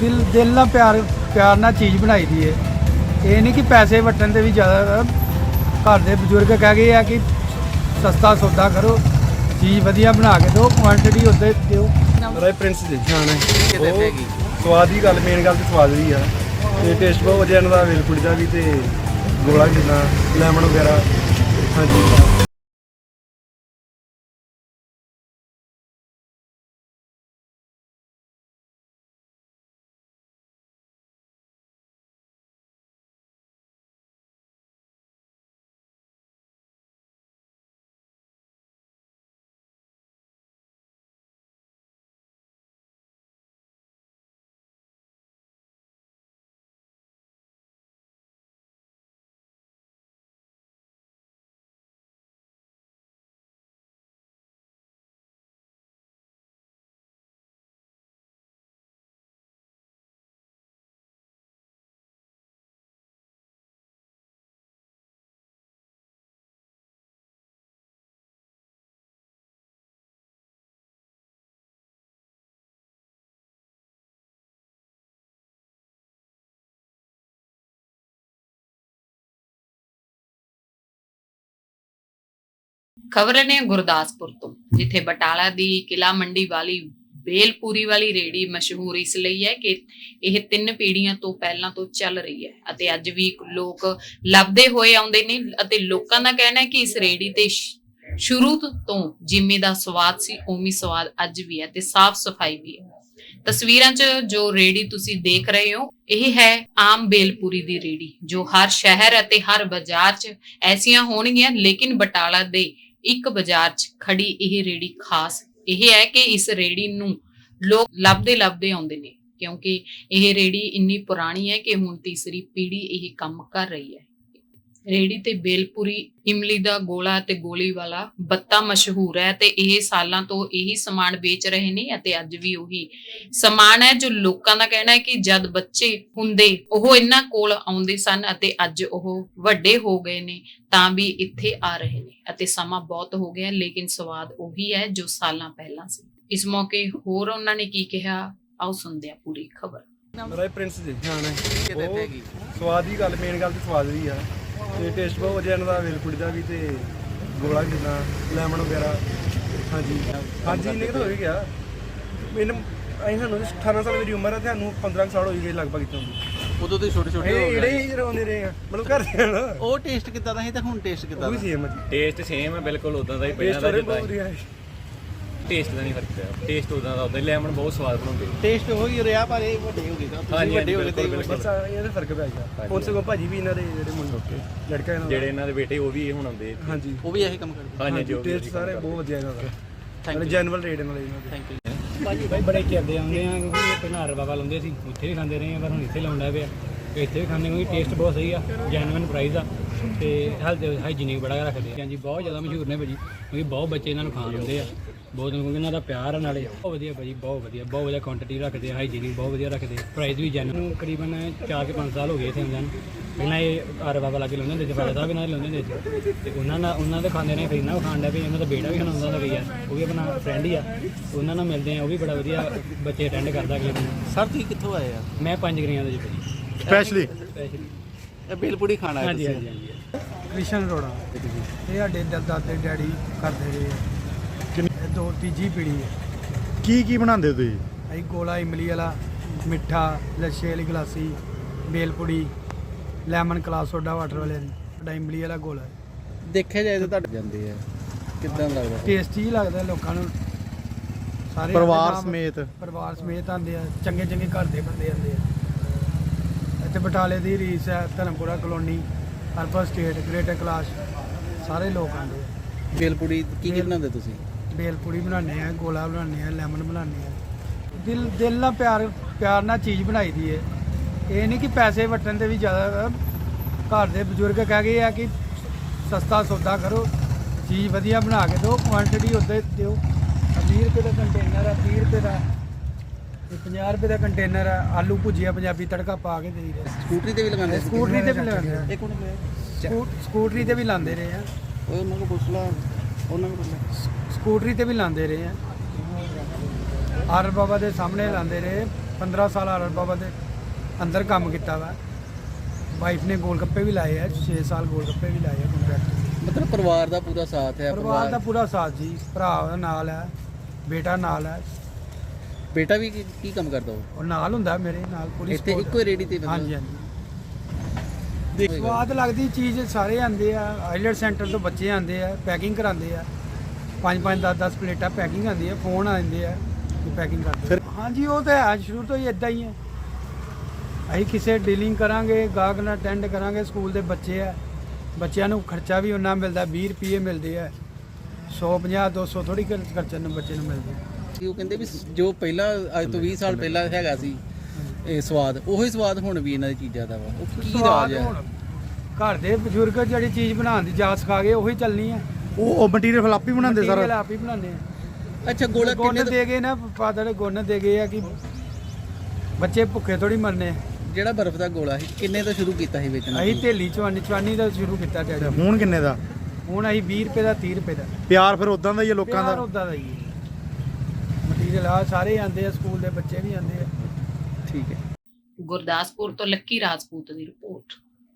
ਦਿਲ ਦਿਲ ਨਾਲ ਪਿਆਰ ਪਿਆਰ ਨਾਲ ਚੀਜ਼ ਬਣਾਈ ਦੀ ਹੈ ਇਹ ਨਹੀਂ ਕਿ ਪੈਸੇ ਵਟਣ ਤੇ ਵੀ ਜ਼ਿਆਦਾ ਘਰ ਦੇ ਬਜ਼ੁਰਗ ਕਹਿ ਗਏ ਆ ਕਿ ਸਸਤਾ ਸੌਦਾ ਕਰੋ ਚੀਜ਼ ਵਧੀਆ ਬਣਾ ਕੇ ਦਿਓ ਕੁਆਂਟੀਟੀ ਉੱਤੇ ਦਿਓ। ਰਾਏ ਪ੍ਰਿੰਸ ਜੀ। ਜਾਣਾ ਕਿਤੇ ਹੈਗੀ ਸਵਾਦ ਦੀ ਗੱਲ ਮੇਨ ਗੱਲ ਤੇ ਸਵਾਦ ਦੀ ਆ। ਤੇ ਟੇਸਟ ਬਹੁਤ ਵਧੀਆ ਇਹਨਾਂ ਦਾ ਵੇਲਪੁੜੀ ਦਾ ਵੀ ਤੇ ਗੋਲਾ ਜਿੰਨਾ ਲੈਮਨ ਵਗੈਰਾ। ਹਾਂਜੀ। ਖਬਰ ਨੇ ਗੁਰਦਾਸਪੁਰ ਤੋਂ, ਜਿੱਥੇ ਬਟਾਲਾ ਦੀ ਕਿਲਾ ਮੰਡੀ ਵਾਲੀ ਬੇਲਪੂਰੀ ਵਾਲੀ ਰੇੜੀ ਮਸ਼ਹੂਰ ਇਸ ਲਈ ਹੈ ਕਿ ਇਹ ਤਿੰਨ ਪੀੜ੍ਹੀਆਂ ਤੋਂ ਪਹਿਲਾਂ ਤੋਂ ਚੱਲ ਰਹੀ ਹੈ ਅਤੇ ਅੱਜ ਵੀ ਲੋਕ ਲੱਭਦੇ ਹੋਏ ਆਉਂਦੇ ਨੇ ਅਤੇ ਲੋਕਾਂ ਦਾ ਕਹਿਣਾ ਹੈ ਕਿ ਇਸ ਰੇੜੀ ਤੇ ਸ਼ੁਰੂ ਤੋਂ ਜਿੰਮੇ ਦਾ ਸਵਾਦ ਸੀ ਉਮੀ ਸਵਾਦ ਅੱਜ ਵੀ ਹੈ ਤੇ ਸਾਫ਼ ਸਫ਼ਾਈ ਵੀ ਹੈ। ਤਸਵੀਰਾਂ 'ਚ ਜੋ ਰੇੜੀ ਤੁਸੀਂ ਦੇਖ ਰਹੇ ਹੋ, ਇਹ ਹੈ ਆਮ ਬੇਲਪੂਰੀ ਦੀ ਰੇੜੀ, ਜੋ ਹਰ ਸ਼ਹਿਰ ਅਤੇ ਹਰ ਬਾਜ਼ਾਰ 'ਚ ਐਸੀਆਂ ਹੋਣਗੀਆਂ, ਲੇਕਿਨ ਬਟਾਲਾ ਦੇ ਇੱਕ ਬਾਜ਼ਾਰ 'ਚ ਖੜੀ ਇਹ ਰੇੜੀ ਖਾਸ, ਇਹ ਹੈ ਕਿ ਇਸ ਰੇੜੀ ਨੂੰ ਲੋਕ ਲੱਭਦੇ ਲੱਭਦੇ ਆਉਂਦੇ ਨੇ, ਕਿਉਂਕਿ ਇਹ ਰੇੜੀ ਇੰਨੀ ਪੁਰਾਣੀ ਹੈ ਕਿ ਹੁਣ ਤੀਸਰੀ ਪੀੜ੍ਹੀ ਇਹ ਕੰਮ ਕਰ ਰਹੀ ਹੈ। ਰੇੜੀ ਤੇ ਬੇਲਪੁਰੀ ਇਮਲੀ ਦਾ ਗੋਲਾ ਤੇ ਗੋਲੀ ਵਾਲਾ ਬੱਤਾ ਮਸ਼ਹੂਰ ਹੈ ਤੇ ਇਹ ਸਾਲਾਂ ਤੋਂ ਇਹੀ ਸਮਾਨ ਵੇਚ ਰਹੇ ਨੇ ਅਤੇ ਅੱਜ ਵੀ ਉਹੀ ਸਮਾਨ ਹੈ ਜੋ ਲੋਕਾਂ ਦਾ ਕਹਿਣਾ ਹੈ ਕਿ ਜਦ ਬੱਚੇ ਹੁੰਦੇ ਉਹ ਇਹਨਾਂ ਕੋਲ ਆਉਂਦੇ ਸਨ ਅਤੇ ਅੱਜ ਉਹ ਵੱਡੇ ਹੋ ਗਏ ਨੇ ਤਾਂ ਵੀ ਇੱਥੇ ਆ ਰਹੇ ਨੇ ਅਤੇ ਸਮਾਂ ਬਹੁਤ ਹੋ ਗਿਆ ਲੇਕਿਨ ਸਵਾਦ ਉਹੀ ਹੈ ਜੋ ਸਾਲਾਂ ਪਹਿਲਾਂ ਸੀ। ਇਸ ਮੌਕੇ ਹੋਰ ਉਹਨਾਂ ਨੇ ਕੀ ਕਿਹਾ? ਆਓ ਸੁਣਦੇ ਹਾਂ ਪੂਰੀ ਖਬਰ। ਰਾਏ ਪ੍ਰਿੰਸ ਜੀ। ਜਾਣਾ ਕਿਤੇ ਹੈਗੀ ਸਵਾਦ ਦੀ ਗੱਲ ਮੇਨ ਗੱਲ ਤੇ ਸਵਾਦ ਦੀ ਆ। ਤੇ ਟੇਸਟ ਬਹੁਤ ਵਧੀਆ ਇਹਨਾਂ ਦਾ ਵੇਲਪੁੜੀ ਦਾ ਵੀ ਤੇ ਗੋਲਾ ਜਿੰਨਾ ਲੈਮਨ ਵਗੈਰਾ। ਹਾਂਜੀ। ਹਾਂਜੀ ਇੰਨੇ ਕੁ ਤਾਂ ਹੋ ਹੀ ਗਿਆ। ਮੈਨੂੰ ਅਸੀਂ ਸਾਨੂੰ 18 ਸਾਲ ਮੇਰੀ ਉਮਰ ਹੈ ਤੇ ਸਾਨੂੰ 15 ਸਾਲ ਹੋਈ ਗਏ ਲਗਭਗ ਇੱਥੋਂ ਦੀ। ਉਦੋਂ ਤੇ ਛੋਟੇ ਛੋਟੇ ਇਹ ਹੋ ਜਿਹੜੇ ਗਏ ਹੀ ਰੋਂਦੇ ਰਹੇ ਆ ਮਤਲਬ ਘਰ ਦੇ ਉਹ ਟੇਸਟ ਕਿੱਦਾਂ ਦਾ ਸੀ ਤੇ ਹੁਣ ਟੇਸਟ ਉਹ ਕਿੱਦਾਂ ਵੀ ਦਾ? ਸੇਮ ਜੀ। ਟੇਸਟ ਸੇਮ ਹੈ ਬਿਲਕੁਲ ਉਦਾਂ ਦਾ ਹੀ ਪਹਿਲਾਂ ਟੇਸਟ ਦਾ ਉਹਦੇ ਜਿੱਦਾਂ ਵਧੀਆ ਹੈ ਟੇਸਟ ਦਾ ਨਹੀਂ ਫ਼ਰਕ ਪਿਆ। ਟੇਸਟ ਉਦਾਂ ਦਾ ਉਦਾਂ ਲੈਮਨ ਬਹੁਤ ਸਵਾਦ ਬਣਾਉਂਦੇ ਟੇਸਟ ਉਹ ਹੀ ਰਿਹਾ ਪਰ ਇਹ ਵੱਡੇ ਹੋ ਗਏ ਤਾਂ ਤੁਸੀਂ ਵੱਡੇ ਹੋ ਗਏ ਤੇ ਆਹ ਇਹਦਾ ਫ਼ਰਕ ਪੈ ਗਿਆ। ਹੁਣ ਸਗੋਂ ਭਾਜੀ ਵੀ ਇਹਨਾਂ ਦੇ ਜਿਹੜੇ ਮੁੰਡੇ ਲੜਕਾ ਇਹਨਾਂ ਦਾ। ਜਿਹੜੇ ਇਹਨਾਂ ਦੇ ਬੇਟੇ ਉਹ ਵੀ ਹੁਣ ਆਉਂਦੇ ਇੱਥੇ। ਹਾਂਜੀ। ਉਹ ਵੀ ਇਹੀ ਕੰਮ ਕਰਦੇ ਹਾਂਜੀ ਟੇਸਟ ਸਾਰੇ ਬਹੁਤ ਵਧੀਆ ਇਹਨਾਂ ਦਾ। ਥੈਂਕ ਯੂ ਜੈਨੂਅਲ ਰੇਟ ਇਹਨਾਂ ਦੇ ਇਹਨਾਂ ਦੇ। ਥੈਂਕ ਯੂ ਭਾਜੀ ਭਾਈ ਬੜੇ ਚਿਰਦੇ ਆਉਂਦੇ ਆ ਕਿਉਂਕਿ ਇਹ ਪਹਿਲਾਂ ਹਰ ਬਾਬਾ ਲਾਉਂਦੇ ਸੀ ਉੱਥੇ ਵੀ ਖਾਂਦੇ ਰਹੇ ਆ ਪਰ ਹੁਣ ਇੱਥੇ ਲਾਉਂਦਾ ਪਿਆ। ਤੇ ਇੱਥੇ ਵੀ ਖਾਂਦੇ ਕਿਉਂਕਿ ਟੇਸਟ ਬਹੁਤ ਸਹੀ ਆ ਜੈਨੂਇਨ ਪ੍ਰਾਈਸ ਆ। ਤੇ ਹੈਲਥ ਹਾਈਜੀਨਿਕ ਬੜਾ ਰੱਖਦੇ ਆ। ਹਾਂਜੀ ਬਹੁਤ ਜ਼ਿਆਦਾ ਮਸ਼ਹੂਰ ਨੇ ਭਾਜੀ। ਕਿਉਂਕਿ ਬਹੁਤ ਬੱਚੇ ਇਹਨਾਂ ਨੂੰ ਖਾਣ ਆਉਂਦੇ ਆ। ਬਹੁਤ ਕਿਉਂਕਿ ਇਹਨਾਂ ਦਾ ਪਿਆਰ ਆ ਨਾਲੇ। ਬਹੁਤ ਵਧੀਆ ਭਾਜੀ ਬਹੁਤ ਵਧੀਆ ਬਹੁਤ ਵਧੀਆ ਕੁਆਂਟੀਟੀ ਰੱਖਦੇ ਆ ਹਾਈਜੀਨਿਕ ਬਹੁਤ ਵਧੀਆ ਰੱਖਦੇ ਪ੍ਰਾਈਸ ਵੀ ਜੈਨੂਇਨ ਨੂੰ ਕਰੀਬਨ 4 ਕੇ 5 ਸਾਲ ਹੋ ਗਏ ਇੱਥੇ ਆਉਂਦਿਆਂ ਨੂੰ। ਪਹਿਲਾਂ ਇਹ ਹਰ ਬਾਬਾ ਲਾਗੇ ਲਾਉਂਦੇ ਹੁੰਦੇ ਸੀ ਫਾਦਰ ਸਾਹਿਬ ਇਹਨਾਂ ਦੇ ਲਾਉਂਦੇ ਹੁੰਦੇ ਸੀ। ਤੇ ਉਹਨਾਂ ਨਾਲ ਉਹਨਾਂ ਦੇ ਖਾਂਦੇ ਨੇ ਫਿਰ ਇਹਨਾਂ ਨੂੰ ਖਾਣ ਦਾ ਵੀ ਉਹਨਾਂ ਦਾ ਬੇਟਾ ਵੀ ਖਾਂਦਾ ਹੁੰਦਾ ਕਈ ਆ। ਉਹ ਵੀ ਆਪਣਾ ਫਰੈਂਡ ਹੀ ਆ। ਉਹਨਾਂ ਨਾਲ ਮਿਲਦੇ ਆ ਉਹ ਵੀ ਬੜਾ ਵਧੀਆ ਬੱਚੇ ਅਟੈਂਡ ਕਰਦਾ ਅਗਲੇ ਦਿਨ। ਸਰ ਤੁਸੀਂ ਕਿੱਥੋਂ ਆਏ ਆ? ਮੈਂ ਪੰਜ ਗਰੀਆਂ ਦਾ ਜੀ ਭਾਜੀ। ਸਪੈਸ਼ਲੀ ਸਪੈਸ਼ਲੀ ਇਹ ਬੇਲਪੂੜੀ ਖਾਣਾ ਹੈ ਹਾਂਜੀ ਹਾਂਜੀ। ਕ੍ਰਿਸ਼ਨ ਰੋੜਾ ਇਹ ਸਾਡੇ ਦਾਦੇ ਡੈਡੀ ਕਰਦੇ ਰਹੇ ਆ। ਇਹ ਦੋ ਤੀਜੀ ਪੀੜ੍ਹੀ ਹੈ ਕੀ ਕੀ ਬਣਾਉਂਦੇ ਹੋ ਤੁਸੀਂ? ਅਸੀਂ ਗੋਲਾ ਇਮਲੀ ਵਾਲਾ ਮਿੱਠਾ ਲੱਛੇ ਵਾਲੀ ਗਲਾਸੀ bhelpuri lemon glass soda water ਵਾਲੇ ਦੀ। ਸਾਡਾ ਇਮਲੀ ਵਾਲਾ ਗੋਲਾ ਹੈ। ਦੇਖਿਆ ਜਾਏ ਤਾਂ ਤੁਹਾਡੇ ਜਾਂਦੇ ਆ। ਕਿੱਦਾਂ ਲੱਗਦਾ? ਟੇਸਟੀ ਲੱਗਦਾ ਲੋਕਾਂ ਨੂੰ। ਸਾਰੇ ਪਰਿਵਾਰ ਨਾਮ- ਸਮੇਤ। ਪਰਿਵਾਰ ਸਮੇਤ ਆਉਂਦੇ ਆ। ਚੰਗੇ ਚੰਗੇ ਘਰ ਦੇ ਬੰਦੇ ਆਉਂਦੇ ਆ। ਇੱਥੇ ਬਟਾਲੇ ਦੀ ਰੀਸ ਹੈ Dharampura colony. Urban estate greater class ਸਾਰੇ ਲੋਕ ਆਉਂਦੇ ਆ। ਬੇਲਪੂੜੀ ਕੀ ਕੀ ਬਣਾਉਂਦੇ ਤੁਸੀਂ? ਬੇਲਪੂੜੀ ਬਣਾਉਂਦੇ ਆ ਗੋਲਾ ਬਣਾਉਂਦੇ ਆ ਲੈਮਨ ਬਣਾਉਂਦੇ ਆ। ਦਿਲ ਦਿਲ ਨਾਲ ਪਿਆਰ ਪਿਆਰ ਨਾਲ ਚੀਜ਼ ਬਣਾਈ ਦੀ ਹੈ ਇਹ ਨਹੀਂ ਕਿ ਪੈਸੇ ਵਟਣ ਤੇ ਵੀ ਜ਼ਿਆਦਾ ਘਰ ਦੇ ਬਜ਼ੁਰਗ ਕਹਿ ਗਏ ਆ ਕਿ ਸਸਤਾ ਸੌਦਾ ਕਰੋ ਚੀਜ਼ ਵਧੀਆ ਬਣਾ ਕੇ ਦਿਓ ਕੁਆਂਟੀਟੀ ਉੱਤੇ ਦਿਓ। 20 ਰੁਪਏ ਦਾ ਕੰਟੇਨਰ ਆ 30 ਰੁਪਏ ਦਾ। ਤੇ 50 ਰੁਪਏ ਦਾ ਕੰਟੇਨਰ ਆ ਆਲੂ ਭੁਜੀਆ ਪੰਜਾਬੀ ਤੜਕਾ ਪਾ ਕੇ ਦੇਈ ਰਹੇ ਸਕੂਟਰੀ ਤੇ ਵੀ ਲਗਾਉਂਦੇ ਸੀ? ਸਕੂਟਰੀ ਤੇ ਵੀ ਲਗਾਉਂਦੇ ਆ। ਇੱਕ ਮਿੰਟ। ਸਕੂ- ਸਕੂਟਰੀ ਤੇ ਵੀ ਲਾਉਂਦੇ ਰਹੇ ਆ। ਉਹ ਉਹਨਾਂ ਕੋਲ ਪੁੱਛ ਲਾ। ਉਹਨਾਂ ਕੋਲ ਪੁੱਛ ਲਾ। ਸਕੂਟਰੀ ਤੇ ਵੀ ਲਾਉਂਦੇ ਰਹੇ ਆ। ਹਰ ਬਾਬਾ ਦੇ ਸਾਹਮਣੇ ਲਾਉਂਦੇ ਰਹੇ। 15 ਸਾਲ ਹਰ ਬਾਬਾ ਦੇ ਅੰਦਰ ਕੰਮ ਕੀਤਾ ਵਾ। ਵਾਈਫ ਨੇ ਗੋਲ ਗੱਪੇ ਵੀ ਲਾਏ ਆ। 6 ਸਾਲ ਗੋਲ ਗੱਪੇ ਵੀ ਲਾਏ ਆ ਕੰਟਰੈਕਟ ਮਤਲਬ ਪਰਿਵਾਰ ਦਾ ਪੂਰਾ ਸਾਥ ਹੈ ਪਰਿਵਾਰ ਦਾ ਪੂਰਾ ਸਾਥ ਜੀ। ਭਰਾ ਨਾਲ ਹੈ ਬੇਟਾ ਨਾਲ ਹੈ ਬੇਟਾ ਵੀ ਕੀ ਕੀ ਕੰਮ ਕਰਦਾ ਉਹ? ਉਹ ਨਾਲ ਹੁੰਦਾ ਮੇਰੇ ਨਾਲ ਪੂਰੀ ਇੱਥੇ ਇੱਕੋ ਹੀ ਰੇੜੀ ਤੇ ਹਾਂਜੀ ਹਾਂਜੀ। ਸਵਾਦ ਲੱਗਦੀ ਚੀਜ਼ ਸਾਰੇ ਆਂਦੇ ਆ। ਆਈਲੈਟ ਸੈਂਟਰ ਤੋਂ ਬੱਚੇ ਆਂਦੇ ਆ ਪੈਕਿੰਗ ਕਰਾਉਂਦੇ ਆ। 5 5 10 10 ਪਲੇਟਾਂ ਪੈਕਿੰਗ ਆਂਦੀ ਆ ਫੋਨ ਆਉਂਦੇ ਆ ਪੈਕਿੰਗ ਕਰਦੇ ਆ। ਹਾਂਜੀ ਉਹ ਤਾਂ ਹੈ ਸ਼ੁਰੂ ਤੋਂ ਹੀ ਇਦਾਂ ਹੀ ਹੈ ਅਸੀਂ ਕਿਸੇ ਡੀਲਿੰਗ ਕਰਾਂਗੇ ਗਾਹਕ ਨਾਲ ਅਟੈਂਡ ਕਰਾਂਗੇ ਸਕੂਲ ਦੇ ਬੱਚੇ ਆ। ਬੱਚਿਆਂ ਨੂੰ ਖਰਚਾ ਵੀ ਉਹਨਾਂ ਮਿਲਦਾ 20 ਰੁਪਏ ਮਿਲਦੇ ਆ। 150 200 ਥੋੜੀ ਖਰਚਾ ਨੂੰ ਬੱਚੇ ਨੂੰ ਮਿਲਦੇ ਉਹ ਕਹਿੰਦੇ ਵੀ ਜੋ ਪਹਿਲਾਂ ਅੱਜ ਤੋਂ 20 ਸਾਲ ਪਹਿਲਾਂ ਹੈਗਾ ਸੀ ਇਹ ਸਵਾਦ ਉਹੀ ਸਵਾਦ ਹੁਣ ਵੀ ਇਹਨਾਂ ਦੀ ਚੀਜ਼ਾਂ ਦਾ ਵਾ। ਉਹ ਕੀ ਰਾਜ ਹੈ? ਘਰ ਦੇ ਬਜ਼ੁਰਗ ਜਿਹੜੀ ਚੀਜ਼ ਬਣਾਉਣ ਦੀ ਜਾਚ ਸਿਖਾ ਗਏ ਉਹੀ ਚੱਲਣੀ ਹੈ ਉਹ ਉਹ ਮਟੀਰੀਅਲ ਹੀ ਬਣਾਉਂਦੇ ਸਾਰਾ? ਆਪ ਹੀ ਬਣਾਉਂਦੇ ਆ। ਅੱਛਾ ਗੋਲਾ ਗੁਣ ਕਿੰਨੇ ਦੇ? ਗਏ ਨਾ ਫਾਦਰ ਗੁਣ ਦੇ ਗਏ ਆ ਕਿ ਬੱਚੇ ਭੁੱਖੇ ਥੋੜੀ ਮਰਨੇ। ਜਿਹੜਾ ਬਰਫ਼ ਦਾ ਗੋਲਾ ਸੀ ਕਿੰਨੇ ਤੋਂ ਸ਼ੁਰੂ ਕੀਤਾ ਸੀ ਵੇਚਣਾ ਅਸੀਂ ਢੇਲੀ ਚਵਾਨੀ ਚਵਾਨੀ ਦਾ ਸ਼ੁਰੂ ਕੀਤਾ ਡੈਡੀ। ਹੁਣ ਕਿੰਨੇ ਦਾ? ਹੁਣ ਅਸੀਂ 20 ਰੁਪਏ ਦਾ 30 ਰੁਪਏ ਦਾ। ਪਿਆਰ ਫਿਰ ਉਦਾਂ ਦਾ ਹੀ ਹੈ ਲੋਕਾਂ ਪਿਆਰ ਦਾ ਉਦਾਂ ਦਾ ਹੀ ਮਟੀਰੀਅਲ ਆ ਸਾਰੇ ਆਂਦੇ ਆ ਸਕੂਲ ਦੇ ਬੱਚੇ ਵੀ ਆਂਦੇ ਆ। ਠੀਕ ਹੈ। ਗੁਰਦਾਸਪੁਰ ਤੋਂ ਲੱਕੀ ਰਾਜਪੂਤ ਦੀ ਰਿਪੋਰਟ।